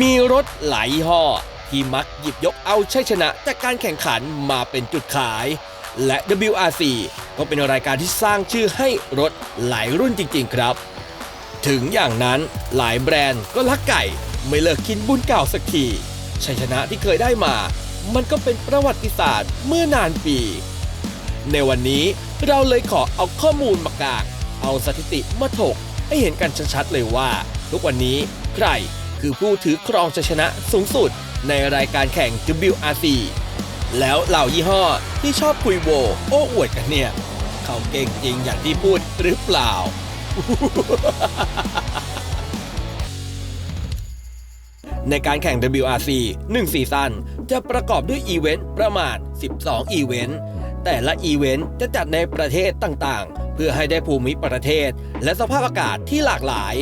มีรถหลายยี่ห้อ ที่มักหยิบยกเอาชัยชนะจากการแข่งขันมาเป็นจุดขาย และ WRC ก็เป็นรายการที่สร้างชื่อให้รถหลายรุ่นจริง ๆ ครับ ถึงอย่างนั้นหลายแบรนด์ก็รักไก่ ไม่เลิกกินบุญเก่าสักทีชัยชนะที่เคยได้มา มันก็เป็นประวัติศาสตร์เมื่อนานปี ในวันนี้เราเลยขอเอาข้อมูลมากางเอาสถิติมาถกให้เห็นกันชัดๆเลยว่า ทุกวันนี้ใคร คือผู้ถือครองชัยชนะสูงสุดในรายการแข่ง WRC แล้วเหล่ายี่ห้อที่ชอบคุยโว โอ้อวดกันเนี่ย เขาเก่งจริงอย่างที่พูดหรือเปล่า ในการแข่ง WRC 1ซีซั่นจะประกอบด้วยอีเวนต์ประมาณ 12 อีเวนต์ แต่ละอีเวนต์จะจัดในประเทศต่างๆ เพื่อให้ได้ภูมิประเทศ และสภาพอากาศที่หลากหลาย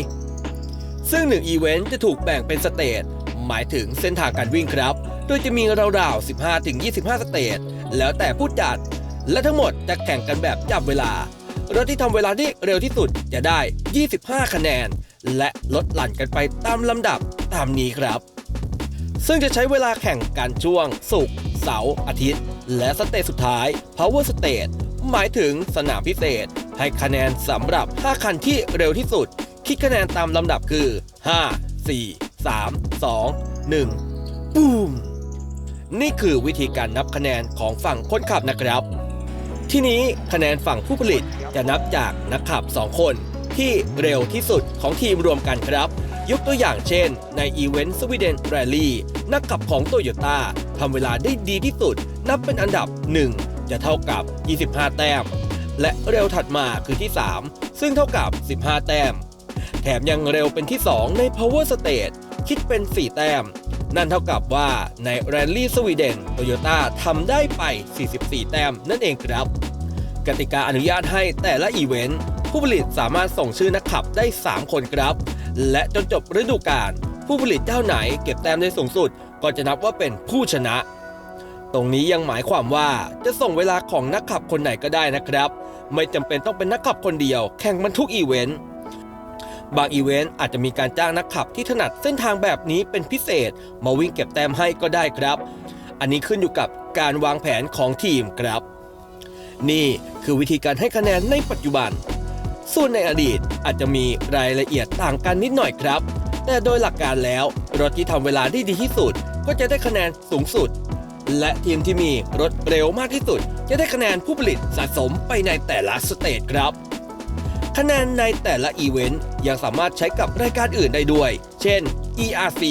ซึ่งหนึ่งอีเวนต์จะถูกแบ่งเป็นสเตจหมายถึงเส้นทางการวิ่งครับ โดยจะมีราวๆ 15-25 สเตจแล้วแต่ผู้จัด และทั้งหมดจะแข่งกันแบบจับเวลารถที่ทำเวลาได้เร็วที่สุดจะได้ 25 คะแนน และลดหลั่นกันไปตามลำดับตามนี้ครับ ซึ่งจะใช้เวลาแข่งกันช่วง ศุกร์เสาร์อาทิตย์ และสเตจสุดท้าย Power Stage หมายถึงสนามพิเศษ ให้คะแนนสำหรับ 5 คันที่เร็วที่สุด คิดคะแนนตามลำดับคือ 5 4 3 2 1ปูมนี่คือวิธีการนับคะแนนของฝั่งคนขับนะครับ ที่นี้คะแนนฝั่งผู้ผลิตจะนับจากนักขับ 2 คนที่เร็วที่สุดของทีมรวมกันครับ ยกตัวอย่างเช่น ในอีเวนต์สวีเดนแรลลี่นักขับของโตโยต้าทำเวลาได้ดีที่สุด นับเป็นอันดับ 1 จะเท่ากับ 25 แต้ม และเร็วถัดมาคือที่ 3 ซึ่งเท่ากับ 15 แต้ม แถมยังเร็วเป็นที่ 2 ใน Power Stage คิดเป็น 4 แต้ม นั่นเท่ากับว่าในแรลลี่สวีเดนโตโยต้าทำได้ไป 44 แต้มนั่นเองครับ กติกาอนุญาตให้แต่ละอีเวนต์ผู้ผลิตสามารถส่งชื่อนักขับได้ 3 คนครับ และจนจบฤดูกาลผู้ผลิตเจ้าไหนเก็บแต้มได้สูงสุด ก็จะนับว่าเป็นผู้ชนะ ตรงนี้ยังหมายความว่าจะส่งเวลาของนักขับคนไหนก็ได้นะครับ ไม่จำเป็นต้องเป็นนักขับคนเดียว แข่งมันทุกอีเวนต์ บางอีเวนต์อาจจะมีการจ้างนักขับที่ถนัดเส้นทางแบบนี้เป็นพิเศษ มาวิ่งเก็บแต้มให้ก็ได้ครับ อันนี้ขึ้นอยู่กับการวางแผนของทีมครับ นี่คือวิธีการให้คะแนนในปัจจุบัน ส่วนในอดีตอาจจะมีรายละเอียดต่างกันนิดหน่อยครับ แต่โดยหลักการแล้วรถที่ทำเวลาได้ดีที่สุด ก็จะได้คะแนนสูงสุด และทีมที่มีรถเร็วมากที่สุด จะได้คะแนนผู้ผลิตสะสมไปในแต่ละสเตจครับ คะแนนในแต่ละอีเวนต์ยังสามารถใช้กับรายการอื่นได้ด้วย เช่น ERC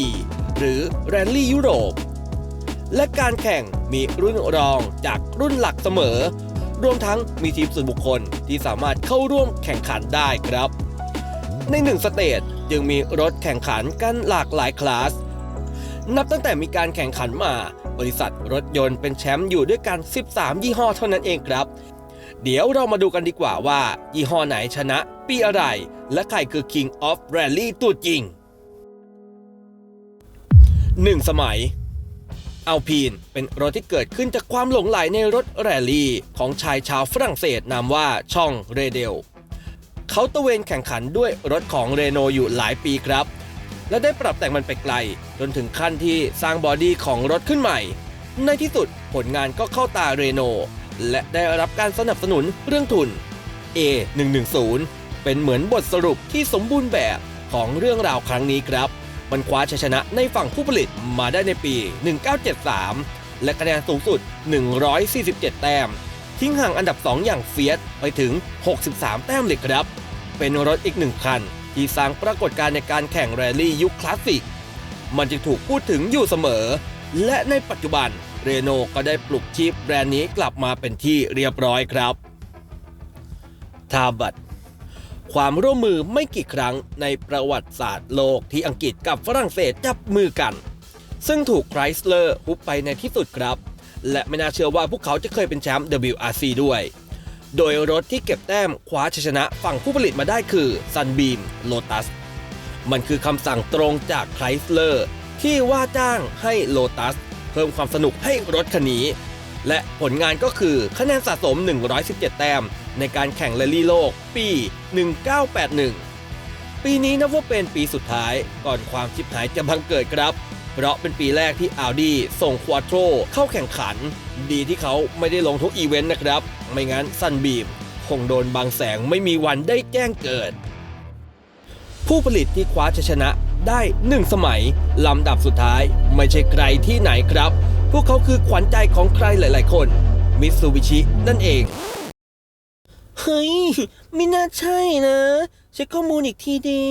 หรือ Rally ยุโรป และการแข่งมีรุ่นรองจากรุ่นหลักเสมอ รวมทั้งมีทีมส่วนบุคคลที่สามารถเข้าร่วมแข่งขันได้ครับ ในหนึ่งสเตจยังมีรถแข่งขันกันหลากหลายคลาส นับตั้งแต่มีการแข่งขันมา บริษัทรถยนต์เป็นแชมป์อยู่ด้วยกัน 13 ยี่ห้อเท่านั้นเองครับ เดี๋ยวเรามาดูกันดีกว่าว่า ยี่ห้อไหนชนะ ปีอะไร และใครคือ King of Rally ตัวจริง 1 สมัยอัลพีนเป็นรถที่เกิดขึ้นจากความหลงไหลในรถแรลลี่ ของชายชาวฝรั่งเศสนามว่าช่องเรเดล เขาตระเวนแข่งขันด้วยรถของเรโนอยู่หลายปีครับ และได้ปรับแต่งมันไปไกล จนถึงขั้นที่สร้างบอดี้ของรถขึ้นใหม่ ในที่สุดผลงานก็เข้าตาเรโน และได้รับการสนับสนุนเรื่องทุน A 110 เป็นเหมือนบทสรุปที่สมบูรณ์แบบของเรื่องราวครั้งนี้ครับ มันคว้าชัยชนะในฝั่งผู้ผลิตมาได้ในปี 1973 และคะแนนสูงสุด 147 แต้ม ทิ้งห่างอันดับ 2 อย่างเฟียสไปถึง 63 แต้มเลยครับ เป็นรถอีกหนึ่งคัน ที่สร้างปรากฏการณ์ในการแข่งแรลลี่ยุคคลาสสิก มันจึงถูกพูดถึงอยู่เสมอ และในปัจจุบัน เรโนก็ได้ปลุกชีพแบรนด์นี้กลับมาเป็นที่เรียบร้อยครับทาบัตความร่วมมือไม่กี่ครั้งในประวัติศาสตร์โลกที่อังกฤษกับฝรั่งเศสจับมือกัน ซึ่งถูกไครสเลอร์ฮุบไปในที่สุดครับ และไม่น่าเชื่อว่าพวกเขาจะเคยเป็นแชมป์ WRC ด้วย โดยรถที่เก็บแต้มคว้าชัยชนะฝั่งผู้ผลิตมาได้คือ Sunbeam Lotus มันคือคำสั่งตรงจากไครสเลอร์ที่ว่าจ้างให้ Lotus เพิ่มความสนุกให้รถคันนี้ และผลงานก็คือคะแนนสะสม 117 แต้ม ในการแข่งแรลลี่โลกปี 1981 ปีนี้นับว่าเป็นปีสุดท้ายก่อนความชิบหายจะบังเกิดครับ เพราะเป็นปีแรกที่ Audi ส่งควาโตรเข้าแข่งขัน ดีที่เขาไม่ได้ลงทุกอีเวนต์นะครับ ไม่งั้นซันบีมคงโดนบางแสงไม่มีวันได้แจ้งเกิด ผู้ผลิตที่คว้าชัยชนะ ได้หนึ่งสมัย ลำดับสุดท้ายไม่ใช่ใครที่ไหนครับ พวกเขาคือขวัญใจของใครหลาย ๆ คน มิตซูบิชินั่นเอง เฮ้ย ไม่น่าใช่นะเช็คข้อมูลอีกทีดี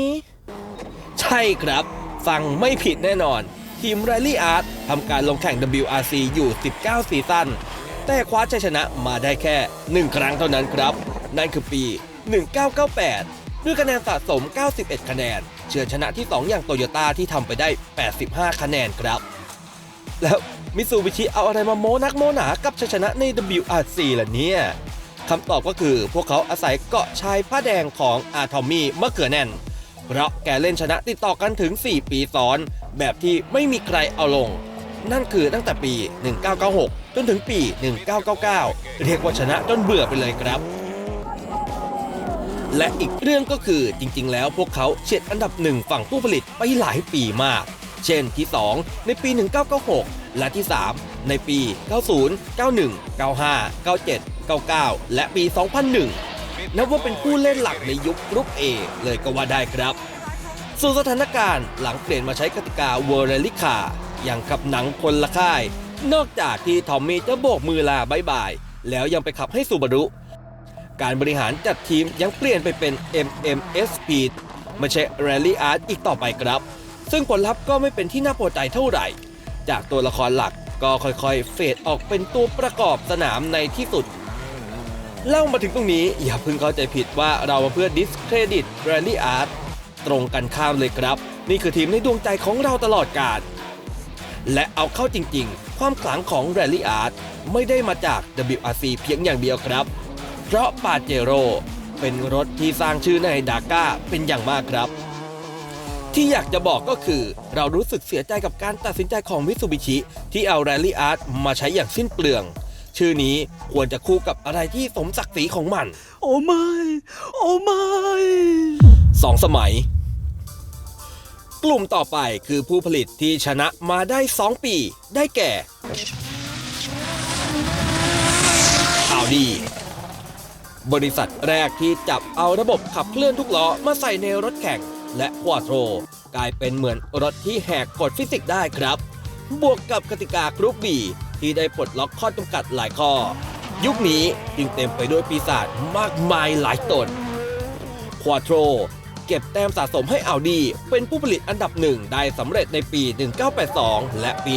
ใช่ครับ ฟังไม่ผิดแน่นอน ทีม Rally Art ทำการลงแข่ง WRC อยู่ 19 ซีซั่นแต่คว้าชัยชนะมาได้แค่ 1 ครั้งเท่านั้นครับ นั่นคือปี 1998 ด้วยคะแนนสะสม 91 คะแนน เฉือชนะที่ 2 อย่างโตโยต้าที่ทำไปได้ 85 คะแนนครับ แล้วมิซูบิชิเอาอะไรมาโมนักโมหนากับชัยชนะใน WRC ล่ะเนี่ยคำตอบก็คือพวกเขาอาศัยเกาะชายผ้าแดงของอาทอมมี่มะเขือแน่น เพราะแกเล่นชนะติดต่อกันถึง 4 ปีซ้อน แบบที่ไม่มีใครเอาลง นั่นคือตั้งแต่ปี 1996 จนถึงปี 1999 เรียกว่าชนะจนเบื่อไปเลยครับ และอีกเรื่องก็คือจริง ๆ แล้วพวกเขาเฉียดอันดับหนึ่งฝั่งผู้ผลิตไปหลายปีมาก เช่นที่ 2 ในปี 1996 และที่ 3 ในปี 90 91 95 97 99 และปี 2001 นับว่าเป็นผู้เล่นหลักในยุคกรุ๊ป A เลยก็ว่าได้ครับส่วนสถานการณ์หลังเปลี่ยนมาใช้กติกาเวอร์เรลิคาอย่างกับหนังคนละค่าย นอกจากที่ทอมมี่จะโบกมือลาบายบาย แล้วยังไปขับให้ซูบารุ การบริหารจัดทีมยังเปลี่ยนไปเป็น MMSP ไม่ใช่ Rally Art อีกต่อไปครับ ซึ่งผลลัพธ์ก็ไม่เป็นที่น่าพอใจเท่าไหร่ จากตัวละครหลักก็ค่อยๆ เฟดออกเป็นตัวประกอบสนามในที่สุด เล่ามาถึงตรงนี้อย่าเพิ่งเข้าใจผิดว่าเรามาเพื่อ discredit Rally Art ตรงกันข้ามเลยครับ นี่คือทีมในดวงใจของเราตลอดกาลและเอาเข้าจริงๆ ความขลังของ Rally Art ไม่ได้มาจาก WRC เพียงอย่างเดียวครับ เพราะปาเจโร่เป็นรถที่สร้างชื่อในดาก้าเป็นอย่างมากครับ ที่อยากจะบอกก็คือ เรารู้สึกเสียใจกับการตัดสินใจของมิ t ซูบิชิที่เอา Rally Art มาใช้อย่างสิ้นเปลือง ชื่อนี้ควรจะคู่กับอะไรที่สมศักดิ์ศรีของมัน โอ้ไม่ โอ้ไม่สองสมัย กลุ่มต่อไปคือผู้ผลิตที่ชนะมาได้ 2 ปี ได้แก่ Audi บริษัทแรกที่จับเอาระบบขับเคลื่อนทุกล้อมาใส่ในรถแข่งและควาโตรกลายเป็นเหมือนรถที่แหกกฎฟิสิกส์ได้ครับ บวกกับกติกากรุ๊ปบีที่ได้ปลดล็อกข้อจำกัดหลายข้อ ยุคนี้จึงเต็มไปด้วยปีศาจมากมายหลายตนควาโตรเก็บแต้มสะสมให้อัลดีเป็นผู้ผลิตอันดับหนึ่งได้สำเร็จในปี 1982 และปี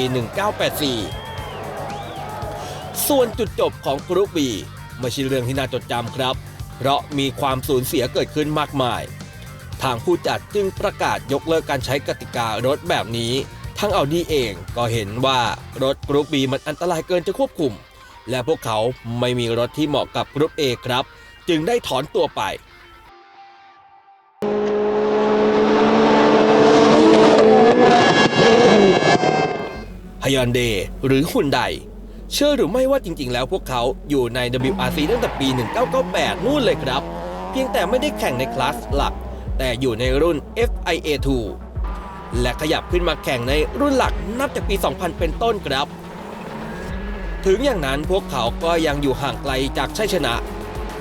1984 ส่วนจุดจบของกรุ๊ปบี ไม่ใช่เรื่องที่น่าจดจำครับ เพราะมีความสูญเสียเกิดขึ้นมากมาย ทางผู้จัดจึงประกาศยกเลิกการใช้กติการถแบบนี้ ทั้งอัลดีเองก็เห็นว่ารถกรุ๊ปบีมันอันตรายเกินจะควบคุม และพวกเขาไม่มีรถที่เหมาะกับกรุ๊ป A ครับ จึงได้ถอนตัวไปฮยอนเดหรือฮุนได เชื่อหรือไม่ว่าจริง ๆ แล้วพวกเขาอยู่ใน WRC ตั้งแต่ปี 1998 นู่นเลยครับ เพียงแต่ไม่ได้แข่งในคลาสหลัก แต่อยู่ในรุ่น FIA2 และขยับขึ้นมาแข่งในรุ่นหลักนับจากปี 2000 เป็นต้นครับ ถึงอย่างนั้นพวกเขาก็ยังอยู่ห่างไกลจากชัยชนะ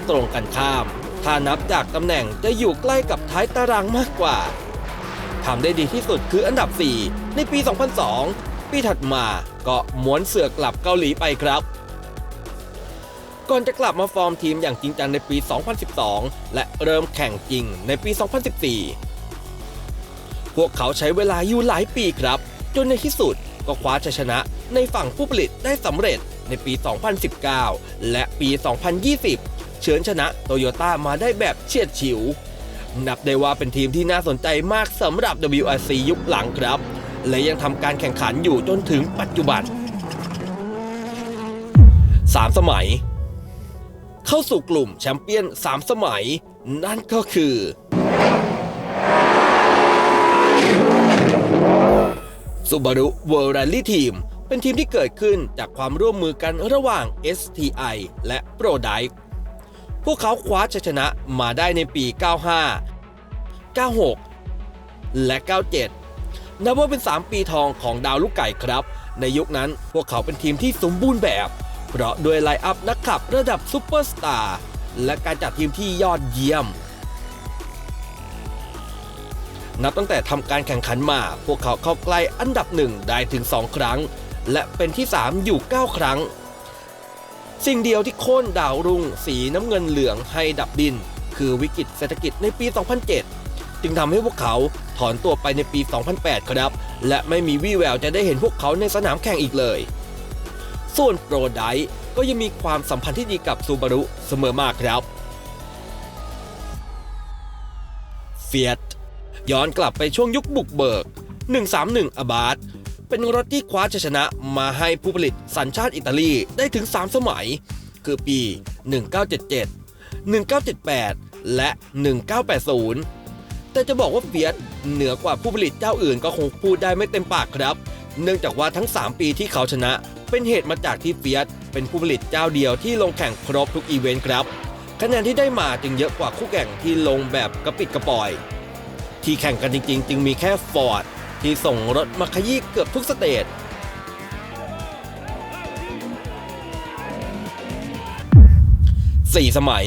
ตรงกันข้าม ถ้านับจากตำแหน่งจะอยู่ใกล้กับท้ายตารางมากกว่าทำได้ดีที่สุดคืออันดับ 4 ในปี 2002 ปีถัดมาก็ม้วนเสือกกลับเกาหลีไปครับ ก่อนจะกลับมาฟอร์มทีมอย่างจริงจังในปี 2012 และเริ่มแข่งจริงในปี 2014 พวกเขาใช้เวลาอยู่หลายปีครับ จนในที่สุดก็คว้าชัยชนะในฝั่งผู้ผลิตได้สำเร็จในปี 2019 และปี 2020 เฉือนชนะโตโยต้ามาได้แบบเฉียดฉิว นับได้ว่าเป็นทีมที่น่าสนใจมากสำหรับ WRC ยุคหลังครับ และยังทำการแข่งขันอยู่จนถึงปัจจุบัน 3 สมัย เข้าสู่กลุ่มแชมเปี้ยน 3 สมัย นั่นก็คือ Subaru World Rally Team เป็นทีมที่เกิดขึ้นจากความร่วมมือกันระหว่าง STI และ Prodive พวกเขาคว้าชัยชนะมาได้ในปี 95 96 และ 97 นับว่าเป็น 3 ปีทองของดาวลูกไก่ครับ ในยุคนั้นพวกเขาเป็นทีมที่สมบูรณ์แบบ เพราะด้วยไลน์อัพนักขับระดับซูเปอร์สตาร์และการจัดทีมที่ยอดเยี่ยม นับตั้งแต่ทำการแข่งขันมา พวกเขาเข้าใกล้อันดับหนึ่งได้ถึง 2 ครั้ง และเป็นที่ 3 อยู่ 9 ครั้ง สิ่งเดียวที่โค่นดาวรุ่งสีน้ำเงินเหลืองให้ดับดิน คือวิกฤตเศรษฐกิจในปี 2007 จึงทำให้พวกเขาถอนตัวไปในปี 2008 ครับ และไม่มีวี่แววจะได้เห็นพวกเขาในสนามแข่งอีกเลย ส่วนโปรไดก็ยังมีความสัมพันธ์ที่ดีกับซูบารุเสมอมากครับเฟียตย้อนกลับไปช่วงยุคบุกเบิก 131 อบาร์เป็นรถที่คว้าชัยชนะมาให้ผู้ผลิตสัญชาติอิตาลีได้ถึง 3 สมัย คือปี 1977 1978 และ 1980 แต่จะบอกว่าเฟียตเหนือกว่าผู้ผลิตเจ้าอื่นก็คงพูดได้ไม่เต็มปากครับ เนื่องจากว่าทั้ง 3 ปีที่เขาชนะ เป็นเหตุมาจากที่เฟียตเป็นผู้ผลิตเจ้าเดียวที่ลงแข่งครบทุกอีเวนต์ครับคะแนนที่ได้มาจึงเยอะกว่าคู่แข่งที่ลงแบบกระปิดกระปอย ที่แข่งกันจริง ๆ จึงมีแค่ฟอร์ดที่ส่งรถมาขยี้เกือบทุกสเตจสี่สมัย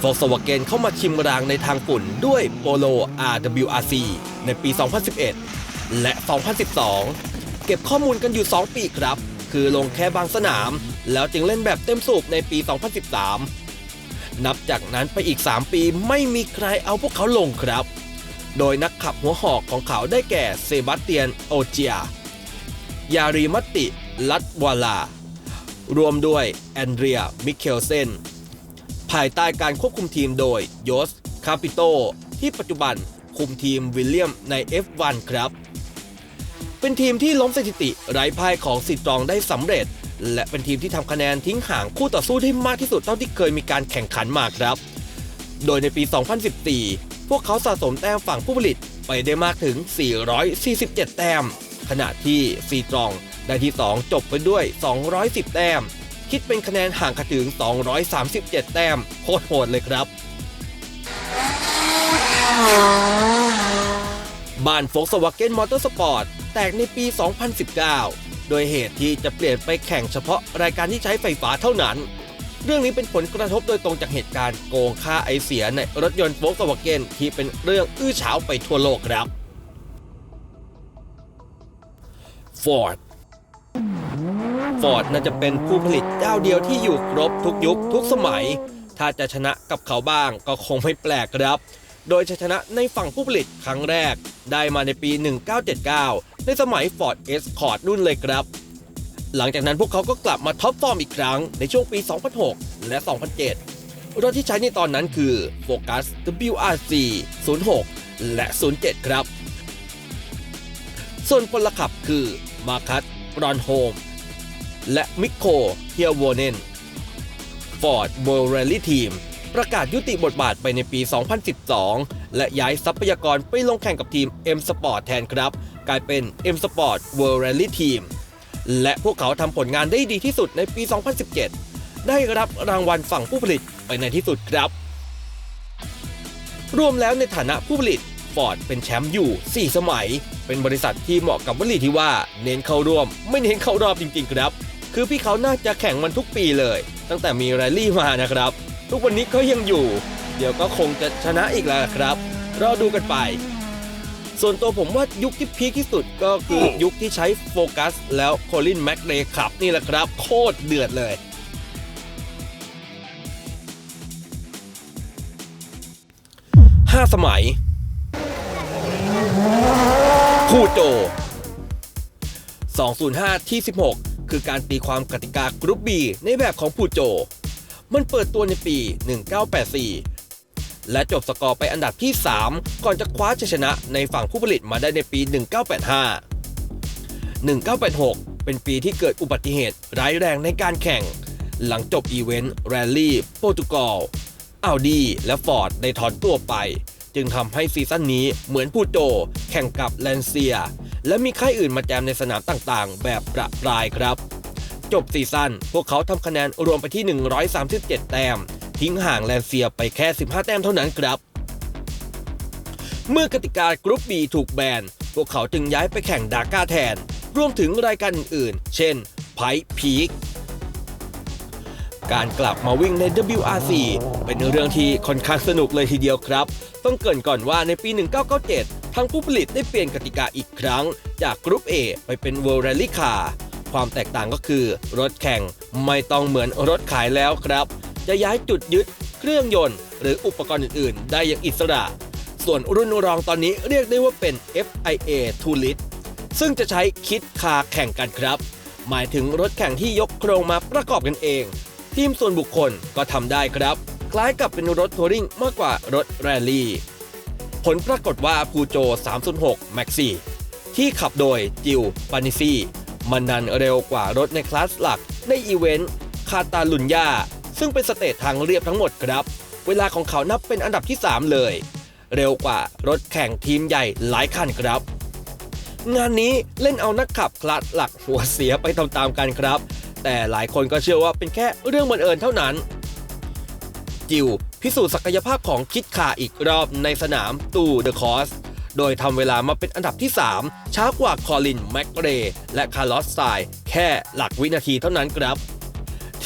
f o l k s w a g e n เข้ามาชิมรางในทางฝุ่นด้วยโปโล RWRC ในปี 2011 และ 2012 เก็บข้อมูลกันอยู่ 2 ปีครับ คือลงแค่บางสนาม แล้วจึงเล่นแบบเต็มสูบในปี 2013 นับจากนั้นไปอีก 3 ปีไม่มีใครเอาพวกเขาลงครับ โดยนักขับหัวหอกของเขาได้แก่เซบาสเตียนโอเจีย ยารีมัตติ ลัตวาลา รวมด้วยแอนเดรีย มิเคลเซน ภายใต้การควบคุมทีมโดยโยสคาปิโต ที่ปัจจุบันคุมทีมวิลเลียมใน F1 ครับ เป็นทีมที่ล้มสถิติไร้พ่ายของสิตรองได้สำเร็จ และเป็นทีมที่ทำคะแนนทิ้งห่างคู่ต่อสู้ได้มากที่สุดเท่าที่เคยมีการแข่งขันมาครับ โดยในปี 2014 พวกเขาสะสมแต้มฝั่งผู้ผลิตไปได้มากถึง 447 แต้ม ขณะที่ซีตรองได้ที่ 2 จบไปด้วย 210 แต้ม คิดเป็นคะแนนห่างกันถึง 237 แต้ม โคตรโหดเลยครับ บ้านโฟกสวาเกนมอเตอร์สปอร์ตแตกในปี 2019 โดยเหตุที่จะเปลี่ยนไปแข่งเฉพาะรายการที่ใช้ไฟฟ้าเท่านั้น เรื่องนี้เป็นผลกระทบโดยตรงจากเหตุการณ์โกงค่าไอเสียในรถยนต์โฟกสวาเกนที่เป็นเรื่องอื้อฉาวไปทั่วโลกครับ Ford ฟอร์ดน่าจะเป็นผู้ผลิตเจ้าเดียวที่อยู่ครบทุกยุคทุกสมัย ถ้าจะชนะกับเขาบ้างก็คงไม่แปลกครับ โดยชนะในฝั่งผู้ผลิตครั้งแรก ได้มาในปี 1979 ในสมัย Ford Escort รุ่นเลยครับ หลังจากนั้นพวกเขาก็กลับมาท็อปฟอร์มอีกครั้งในช่วงปี 2006 และ 2007 รถที่ใช้ในตอนนั้นคือ Focus WRC 06 และ 07 ครับ ส่วนพลขับคือมาคัสรอนโฮม และมิโคเฮียโวเนนฟอร์ดเบลเรลลี่ทีมประกาศยุติบทบาทไปในปี 2012 และย้ายทรัพยากรไปลงแข่งกับทีม M Sport แทนครับ กลายเป็น M Sport World Rally Team และพวกเขาทำผลงานได้ดีที่สุดในปี 2017 ได้รับรางวัลฝั่งผู้ผลิตไปในที่สุดครับ รวมแล้วในฐานะผู้ผลิตฟอร์ดเป็นแชมป์อยู่ 4 สมัย เป็นบริษัทที่เหมาะกับวลีที่ว่า เน้นเข้าร่วม ไม่เน้นเข้ารอบจริงๆ ครับ คือพี่เขาน่าจะแข่งมันทุกปีเลย ตั้งแต่มีแรลลี่มานะครับ ทุกวันนี้เขายังอยู่ เดี๋ยวก็คงจะชนะอีกแล้วครับ รอดูกันไป ส่วนตัวผมว่ายุคที่พีคที่สุดก็คือยุคที่ใช้โฟกัส แล้วโคลินแม็กเรย์ขับนี่แหละครับ โคตรเดือดเลยห้าสมัยพูโจ205ที่16 คือการตีความกติกากรุ๊ป B ในแบบของพูโจ มันเปิดตัวในปี 1984 และจบสกอร์ไปอันดับที่ 3 ก่อนจะคว้าชัยชนะในฝั่งผู้ผลิตมาได้ในปี 1985 1986 เป็นปีที่เกิดอุบัติเหตุร้ายแรงในการแข่ง หลังจบอีเวนต์แรลลี่โปรตุเกสอัลดีและฟอร์ดได้ถอนตัวไป จึงทำให้ซีซั่นนี้เหมือนพูโจ แข่งกับแลนเซีย และมีค่ายอื่นมาแจมในสนามต่างๆ แบบประปรายครับ จบซีซั่นพวกเขาทำคะแนนรวมไปที่ 137 แต้ม ทิ้งห่างแลนเซียไปแค่ 15 แต้มเท่านั้นครับ เมื่อกติกากรุ๊ป B ถูกแบน พวกเขาจึงย้ายไปแข่งดาก้าแทน รวมถึงรายการอื่นๆ เช่นไพพีคการกลับมาวิ่งใน WRC เป็นเรื่องที่ค่อนข้างสนุกเลยทีเดียวครับ ต้องเกรินก่อนว่าในปี 1997 ทางผู้ผลิตได้เปลี่ยนกติกาอีกครั้ง จากกรุ๊ป A ไปเป็น World Rally Car ความแตกต่างก็คือ รถแข่งไม่ต้องเหมือนรถขายแล้วครับ จะย้ายจุดยึด เครื่องยนต์ หรืออุปกรณ์อื่น ๆ ได้อย่างอิสระ ส่วนรุ่นรองตอนนี้เรียกได้ว่าเป็น FIA t o o l i t ซึ่งจะใช้คิดคาแข่งกันครับ หมายถึงรถแข่งที่ยกโครงมาประกอบกันเอง ทีมส่วนบุคคลก็ทำได้ครับ คล้ายกับเป็นรถทัวริงมากกว่ารถแรลลี่ ผลปรากฏว่าพูโจ 306 Maxi ที่ขับโดยจิวปานิซีมันดันเร็วกว่ารถในคลาสหลักในอีเวนต์คาตาลุนยาซึ่งเป็นสเตจทางเรียบทั้งหมดครับ เวลาของเขานับเป็นอันดับที่ 3 เลย เร็วกว่ารถแข่งทีมใหญ่หลายคันครับ งานนี้เล่นเอานักขับคลาสหลักหัวเสียไปตามๆกันครับ แต่หลายคนก็เชื่อว่าเป็นแค่เรื่องบังเอิญเท่านั้น จิว พิสูจน์ศักยภาพของคิดขาอีกรอบในสนามตูเดอะคอส โดยทำเวลามาเป็นอันดับที่ 3 ช้ากว่าคอลินแมกเรย์และคาร์ลอสไซน์แค่หลักวินาทีเท่านั้นครับ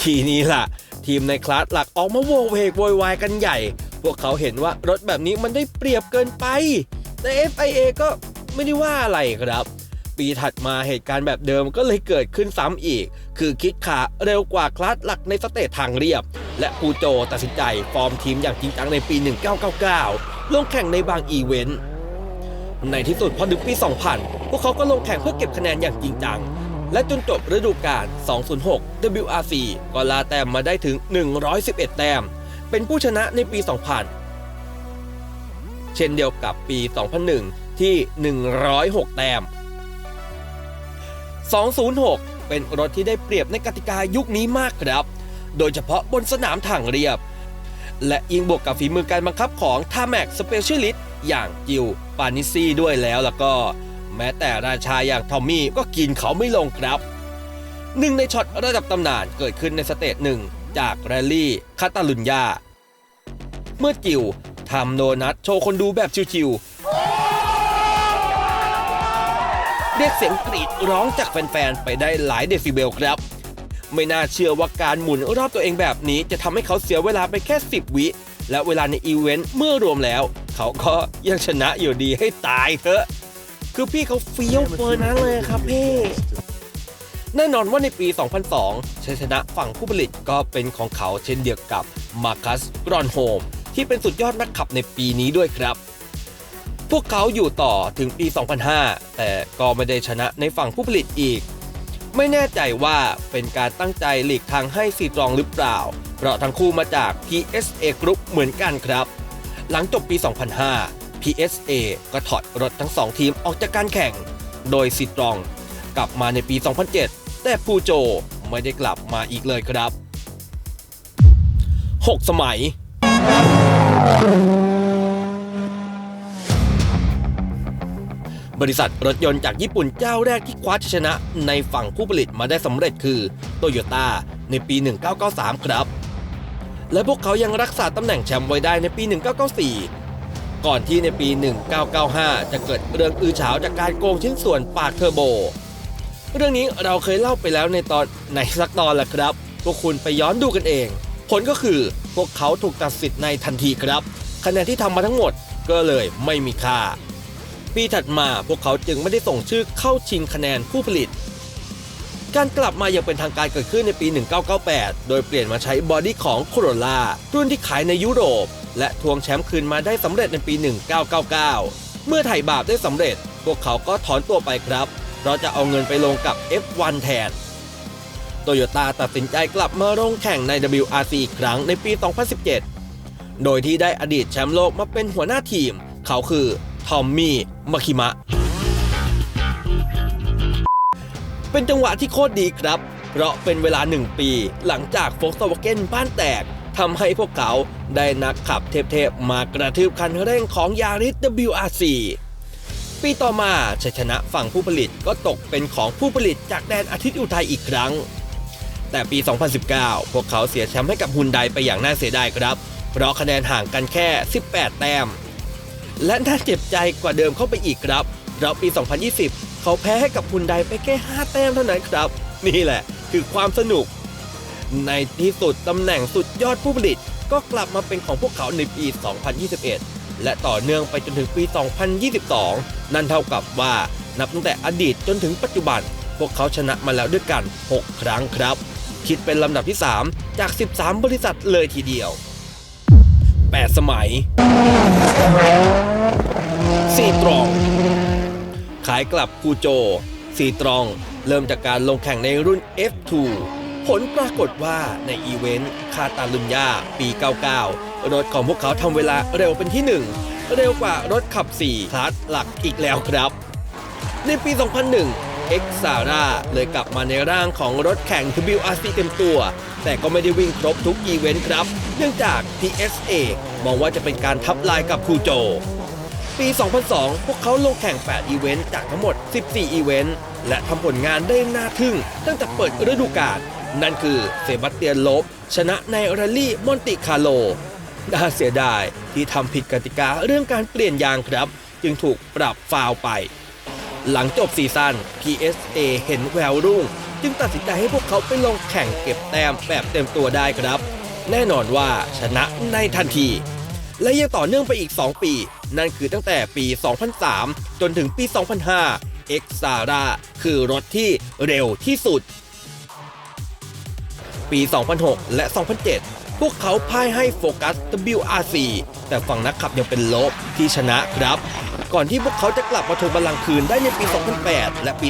ทีนี้ล่ะ ทีมในคลาสหลักออกมาโวเวกโวยวายกันใหญ่ พวกเขาเห็นว่ารถแบบนี้มันได้เปรียบเกินไป แต่ FIA ก็ไม่ได้ว่าอะไรครับ ปีถัดมาเหตุการณ์แบบเดิมก็เลยเกิดขึ้นซ้ำอีก คือคิดขาเร็วกว่าคลาสหลักในสเตจทางเรียบ และปูโจตัดสินใจฟอร์มทีมอย่างจริงจังในปี 1999 ลงแข่งในบางอีเวนต์ในที่สุดพอถึงปี 2000 พวกเขาก็ลงแข่งเพื่อเก็บคะแนนอย่างจริงจัง และจนจบฤดูกาล 206 WRC ก็ลาแต้มมาได้ถึง 111 แต้ม เป็นผู้ชนะในปี 2000 เช่นเดียวกับปี 2001 ที่ 106 แต้ม 206 เป็นรถที่ได้เปรียบในกติกายุคนี้มากครับ โดยเฉพาะบนสนามทางเรียบ และยิงบวกกับฝีมือการบังคับของท่าแม็กสเปเชียลิสต์อย่างจิวปานิซี่ด้วยแล้วแล้วก็ แม้แต่ราชาอย่างทอมมี่ก็กินเขาไม่ลงครับหนึ่งในช็อตระดับตำนานเกิดขึ้นในสเตจหนึ่งจากแรลลี่คาตาลุญญา เมื่อจิวทำโดนัทโชว์คนดูแบบชิวๆ เรียกเสียงกรีดร้องจากแฟนๆ ไปได้หลายเดซิเบลครับ ไม่น่าเชื่อว่าการหมุนรอบตัวเองแบบนี้จะทำให้เขาเสียเวลาไปแค่ 10 วิ และเวลาในอีเวนต์เมื่อรวมแล้ว เขาก็ยังชนะอยู่ดีให้ตายเถอะ คือพี่เขาเฟี้ยวเฟอร์นั้นเลยครับพี่แน่นอนว่าในปี 2002 ชัยชนะฝั่งผู้ผลิตก็เป็นของเขาเช่นเดียวกับมาคัสกรอนโฮมที่เป็นสุดยอดนักขับในปีนี้ด้วยครับ วกเขาอยู่ต่อถึงปี 2005 แต่ก็ไม่ได้ชนะในฝั่งผู้ผลิตอีก ไม่แน่ใจว่าเป็นการตั้งใจหลีกทางให้ซีตรองหรือเปล่า เพราะทั้งคู่มาจาก PSA Group เหมือนกันครับ หลังจบปี 2005 PSA ก็ถอดรถทั้งสองทีมออกจากการแข่ง โดยซีตรองกลับมาในปี 2007 แต่ปูโจไม่ได้กลับมาอีกเลยครับ 6 สมัย บริษัทรถยนต์จากญี่ปุ่นเจ้าแรกที่คว้าชัยชนะในฝั่งผู้ผลิตมาได้สำเร็จคือโตโยต้าในปี 1993 ครับ และพวกเขายังรักษาตำแหน่งแชมป์ไว้ได้ในปี 1994 ก่อนที่ในปี 1995 จะเกิดเรื่องอื้อฉาวจากการโกงชิ้นส่วนปากเทอร์โบ เรื่องนี้เราเคยเล่าไปแล้วในตอนไหนสักตอนแหละครับ พวกคุณไปย้อนดูกันเอง ผลก็คือพวกเขาถูกตัดสิทธิ์ในทันทีครับ คะแนนที่ทำมาทั้งหมดก็เลยไม่มีค่า ปีถัดมาพวกเขาจึงไม่ได้ส่งชื่อเข้าชิงคะแนนผู้ผลิต การกลับมาอย่างเป็นทางการเกิดขึ้นในปี 1998 โดยเปลี่ยนมาใช้บอดี้ของ Corolla รุ่นที่ขายในยุโรป และทวงแชมป์คืนมาได้สำเร็จในปี 1999 เมื่อไถ่บาปได้สำเร็จ พวกเขาก็ถอนตัวไปครับเพราะจะเอาเงินไปลงกับ F1 แทนโตโยต้าตัดสินใจกลับมาลงแข่งใน WRC อีกครั้งในปี 2017 โดยที่ได้อดีตแชมป์โลกมาเป็นหัวหน้าทีม เขาคือ ทอมมี่มาคิมะ เป็นจังหวะที่โคตรดีครับ เพราะเป็นเวลา 1 ปี หลังจากโฟล์วาเกนบ้านแตกทำให้พวกเขาได้นักขับเทพๆ มากระทืบคันเร่งของยาริส WRC ปีต่อมาชัยชนะฝั่งผู้ผลิตก็ตกเป็นของผู้ผลิตจากแดนอาทิตย์อุทัยอีกครั้ง แต่ปี 2019 พวกเขาเสียแชมป์ให้กับฮุนไดไปอย่างน่าเสียดายครับ เพราะคะแนนห่างกันแค่ 18 แต้ม และน่าเจ็บใจกว่าเดิมเข้าไปอีกครับเราปี 2020 เขาแพ้ให้กับฮุนไดไปแค่ 5 แต้มเท่านั้นครับ นี่แหละคือความสนุก ในที่สุดตำแหน่งสุดยอดผู้ผลิตก็กลับมาเป็นของพวกเขาในปี 2021 และต่อเนื่องไปจนถึงปี 2022 นั่นเท่ากับว่านับตั้งแต่อดีตจนถึงปัจจุบัน พวกเขาชนะมาแล้วด้วยกัน 6 ครั้งครับ คิดเป็นลำดับที่ 3 จาก 13 บริษัทเลยทีเดียว 8 สมัยซีตรอง ขายกลับคูโจซีตรอง เริ่มจากการลงแข่งในรุ่น F2 ผลปรากฏว่าในอีเวนต์คาตาลุญญาปี 99 รถของพวกเขาทำเวลาเร็วเป็นที่ 1 เร็วกว่ารถขับ 4 คลาสหลักอีกแล้วครับ ในปี 2001 X s a r a เลยกลับมาในร่างของรถแข่ง WRC เต็มตัว แต่ก็ไม่ได้วิ่งครบทุกอีเวนต์ครับ เนื่องจาก PSA มองว่าจะเป็นการทับลายกับคูโจ ปี 2002 พวกเขาลงแข่ง 8 อีเวนต์จากทั้งหมด 14 อีเวนต์ และทำผลงานได้น่าทึ่ง ตั้งแต่เปิดฤดูกาลนั่นคือเซบาสเตียนโลบชนะในรัลลี่มอนติคาร์โลน่าเสียดายที่ทำผิดกติกาเรื่องการเปลี่ยนยางครับ จึงถูกปรับฟาวไป หลังจบซีซั่น PSA เห็นแววรุ่ง จึงตัดสินใจให้พวกเขาไปลงแข่งเก็บแต้มแบบเต็มตัวได้ครับ แน่นอนว่าชนะในทันที และยังต่อเนื่องไปอีก 2 ปี นั่นคือตั้งแต่ปี 2003 จนถึงปี 2005 X s a r a คือรถที่เร็วที่สุด ปี 2006 และ 2007 พวกเขาพ่ายให้โฟกัส WRC แต่ฝั่งนักขับยังเป็นลบที่ชนะครับ ก่อนที่พวกเขาจะกลับมาทวงบัลลังก์คืนได้ในปี 2008 และปี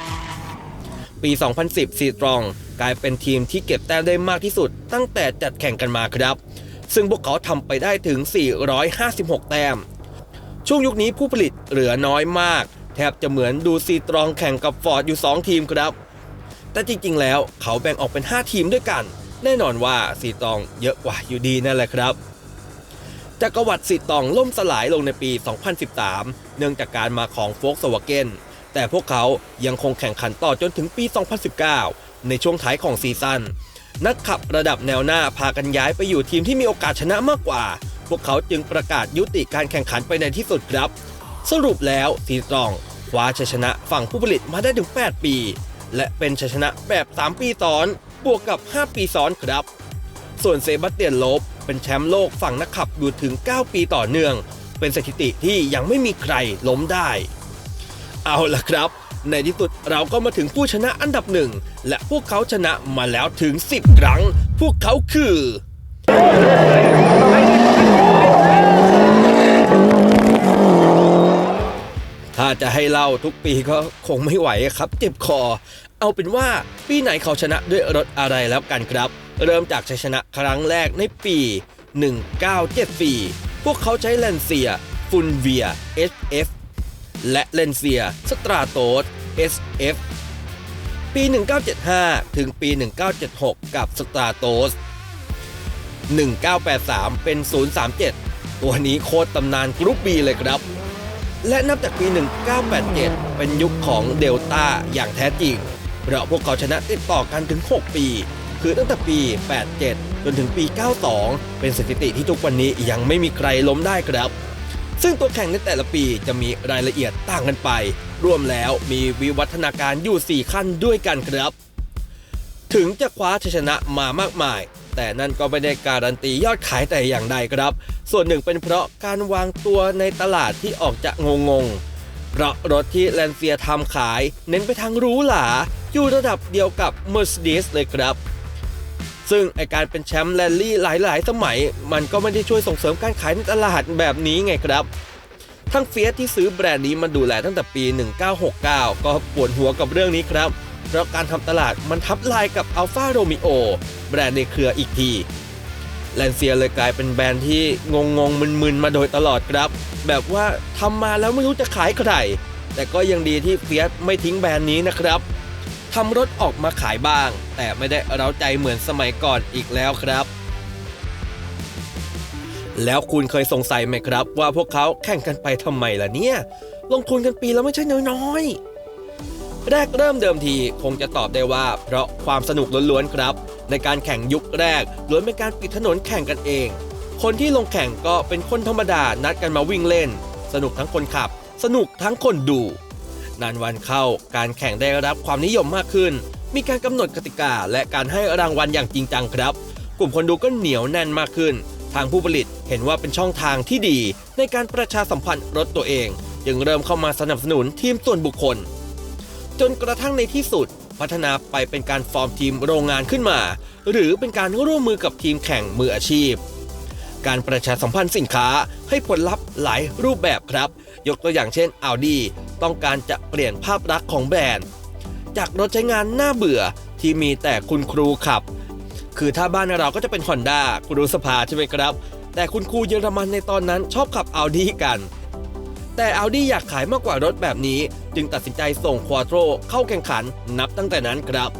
2009 ปี 2010 ซีตรองกลายเป็นทีมที่เก็บแต้มได้มากที่สุด ตั้งแต่จัดแข่งกันมาครับ ซึ่งพวกเขาทำไปได้ถึง 456 แต้ม ช่วงยุคนี้ผู้ผลิตเหลือน้อยมาก แทบจะเหมือนดูซีตรองแข่งกับฟอร์ดอยู่ 2 ทีมครับ แต่จริงๆ แล้วเขาแบ่งออกเป็น 5 ทีมด้วยกัน แน่นอนว่าซีตองเยอะกว่าอยู่ดีนั่นแหละครับจักรวรรดิซีตองล่มสลายลงในปี 2013 เนื่องจากการมาของโฟกสวาเกนแต่พวกเขายังคงแข่งขันต่อจนถึงปี 2019 ในช่วงท้ายของซีซั่นนักขับระดับแนวหน้าพากันย้ายไปอยู่ทีมที่มีโอกาสชนะมากกว่า พวกเขาจึงประกาศยุติการแข่งขันไปในที่สุดครับ สรุปแล้วซีตองคว้าชัยชนะฝั่งผู้ผลิตมาได้ถึง 8 ปี และเป็นชัยชนะแบบ 3 ปีซ้อน บวกกับ 5 ปีซ้อนครับ ส่วนเซบาสเตียนโลบเป็นแชมป์โลกฝั่งนักขับอยู่ถึง 9 ปีต่อเนื่อง เป็นสถิติที่ยังไม่มีใครล้มได้ เอาล่ะครับ ในที่สุดเราก็มาถึงผู้ชนะอันดับหนึ่ง และพวกเขาชนะมาแล้วถึง 10 ครั้ง พวกเขาคือ ถ้าจะให้เล่าทุกปีก็คงไม่ไหวครับ เจ็บคอ เอาเป็นว่าปีไหนเขาชนะด้วยรถอะไรแล้วกันครับ เริ่มจากชัยชนะครั้งแรกในปี 1974 พวกเขาใช้เลนเซีย ฟุนเวีย SF และเลนเซีย สตราโตส SF ปี 1975 ถึงปี 1976 กับสตราโตส 1983 เป็น 037 ตัวนี้โคตรตำนานกรุ๊ปบีเลยครับ และนับจากปี 1987 เป็นยุคของเดลต้าอย่างแท้จริง เพราะพวกเขาชนะติดต่อกันถึง 6 ปี คือตั้งแต่ปี 87 จนถึงปี 92 เป็นสถิติที่ทุกวันนี้ยังไม่มีใครล้มได้ครับ ซึ่งตัวแข่งในแต่ละปีจะมีรายละเอียดต่างกันไป รวมแล้วมีวิวัฒนาการอยู่ 4 ขั้นด้วยกันครับ ถึงจะคว้าชัยชนะมามากมายแต่นั่นก็ไม่ได้การันตียอดขายแต่อย่างใดครับ ส่วนหนึ่งเป็นเพราะการวางตัวในตลาดที่ออกจะงงๆเพราะรถที่แลนเซียทำขาย เน้นไปทางหรูหรา อยู่ระดับเดียวกับ Mercedes เลยครับ ซึ่งไอการเป็นแชมป์แรลลี่หลาย ๆ สมัย มันก็ไม่ได้ช่วยส่งเสริมการขายในตลาดแบบนี้ไงครับ ทั้งเฟียสที่ซื้อแบรนด์นี้มาดูแลตั้งแต่ปี 1969 ก็ปวดหัวกับเรื่องนี้ครับ เพราะการทำตลาดมันทับลายกับ Alfa Romeo แบรนด์ในเครืออีกทีแลนเซียเลยกลายเป็นแบรนด์ที่งงงๆมึนๆ มาโดยตลอดครับ แบบว่าทำมาแล้วไม่รู้จะขายใคร แต่ก็ยังดีที่เฟียสไม่ทิ้งแบรนด์นี้นะครับ ทำรถออกมาขายบ้าง แต่ไม่ได้เร้าใจเหมือนสมัยก่อนอีกแล้วครับ แล้วคุณเคยสงสัยไหมครับ ว่าพวกเขาแข่งกันไปทำไมล่ะเนี่ย ลงทุนกันปีแล้วไม่ใช่น้อยๆ แรกเริ่มเดิมทีคงจะตอบได้ว่า เพราะความสนุกล้วนๆครับ ในการแข่งยุคแรกล้วนเป็นการปิดถนนแข่งกันเอง คนที่ลงแข่งก็เป็นคนธรรมดานัดกันมาวิ่งเล่น สนุกทั้งคนขับ สนุกทั้งคนดู นานวันเข้า การแข่งได้รับความนิยมมากขึ้น มีการกำหนดกติกาและการให้รางวัลอย่างจริงจังครับ กลุ่มคนดูก็เหนียวแน่นมากขึ้น ทางผู้ผลิตเห็นว่าเป็นช่องทางที่ดี ในการประชาสัมพันธ์รถตัวเอง จึงเริ่มเข้ามาสนับสนุนทีมส่วนบุคคล จนกระทั่งในที่สุด พัฒนาไปเป็นการฟอร์มทีมโรงงานขึ้นมา หรือเป็นการร่วมมือกับทีมแข่งมืออาชีพ การประชาสัมพันธ์สินค้าให้ผลลัพธ์หลายรูปแบบครับ ยกตัวอย่างเช่น Audi ต้องการจะเปลี่ยนภาพลักษณ์ของแบรนด์ จากรถใช้งานน่าเบื่อที่มีแต่คุณครูขับ คือถ้าบ้านเราก็จะเป็น Honda ครูสภาใช่ไหมครับ แต่คุณครูเยอรมันในตอนนั้นชอบขับ Audi กัน แต่ Audi อยากขายมากกว่ารถแบบนี้ จึงตัดสินใจส่ง Quattro เข้าแข่งขันนับตั้งแต่นั้นครับ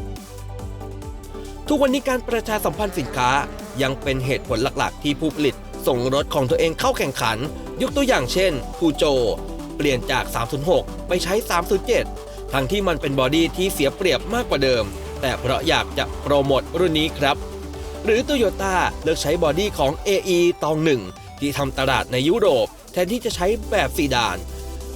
ทุกวันนี้การประชาสัมพันธ์สินค้า ยังเป็นเหตุผลหลักๆ ที่ผู้ผลิตส่งรถของตัวเองเข้าแข่งขัน ยกตัวอย่างเช่นคูโจ เปลี่ยนจาก 306 ไปใช้ 307 ทั้งที่มันเป็นบอดี้ที่เสียเปรียบมากกว่าเดิม แต่เพราะอยากจะโปรโมทรุ่นนี้ครับ หรือ Toyota เลือกใช้บอดี้ของ AE ตองหนึ่งที่ทำตลาดในยุโรป แทนที่จะใช้แบบซีดาน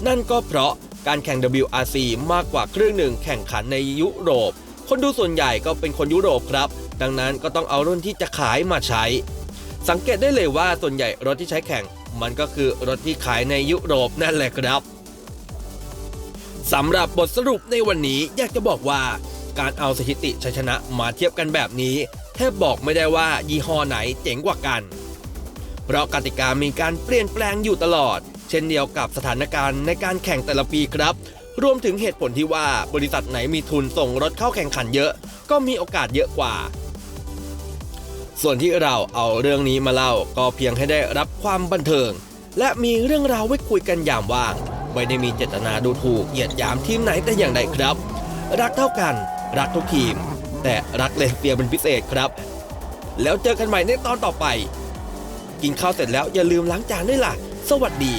นั่นก็เพราะการแข่ง WRC มากกว่าครึ่งหนึ่งแข่งขันในยุโรป คนดูส่วนใหญ่ก็เป็นคนยุโรปครับ ดังนั้นก็ต้องเอารุ่นที่จะขายมาใช้ สังเกตได้เลยว่าส่วนใหญ่รถที่ใช้แข่ง มันก็คือรถที่ขายในยุโรปนั่นแหละครับสำหรับบทสรุปในวันนี้อยากจะบอกว่า การเอาสถิติชัยชนะมาเทียบกันแบบนี้ แทบบอกไม่ได้ว่ายี่ห้อไหนเจ๋งกว่ากัน เพราะกติกามีการเปลี่ยนแปลงอยู่ตลอด เช่นเดียวกับสถานการณ์ในการแข่งแต่ละปีครับ รวมถึงเหตุผลที่ว่าบริษัทไหนมีทุนส่งรถเข้าแข่งขันเยอะ ก็มีโอกาสเยอะกว่า ส่วนที่เราเอาเรื่องนี้มาเล่าก็เพียงให้ได้รับความบันเทิง และมีเรื่องราวไว้คุยกันอย่างว่าง ไม่ได้มีเจตนาดูถูกเหยียดหยามทีมไหนแต่อย่างใดครับ รักเท่ากันรักทุกทีม แต่รักเลนเปียเป็นพิเศษครับ แล้วเจอกันใหม่ในตอนต่อไป กินข้าวเสร็จแล้วอย่าลืมล้างจานด้วยล่ะ สวัสดี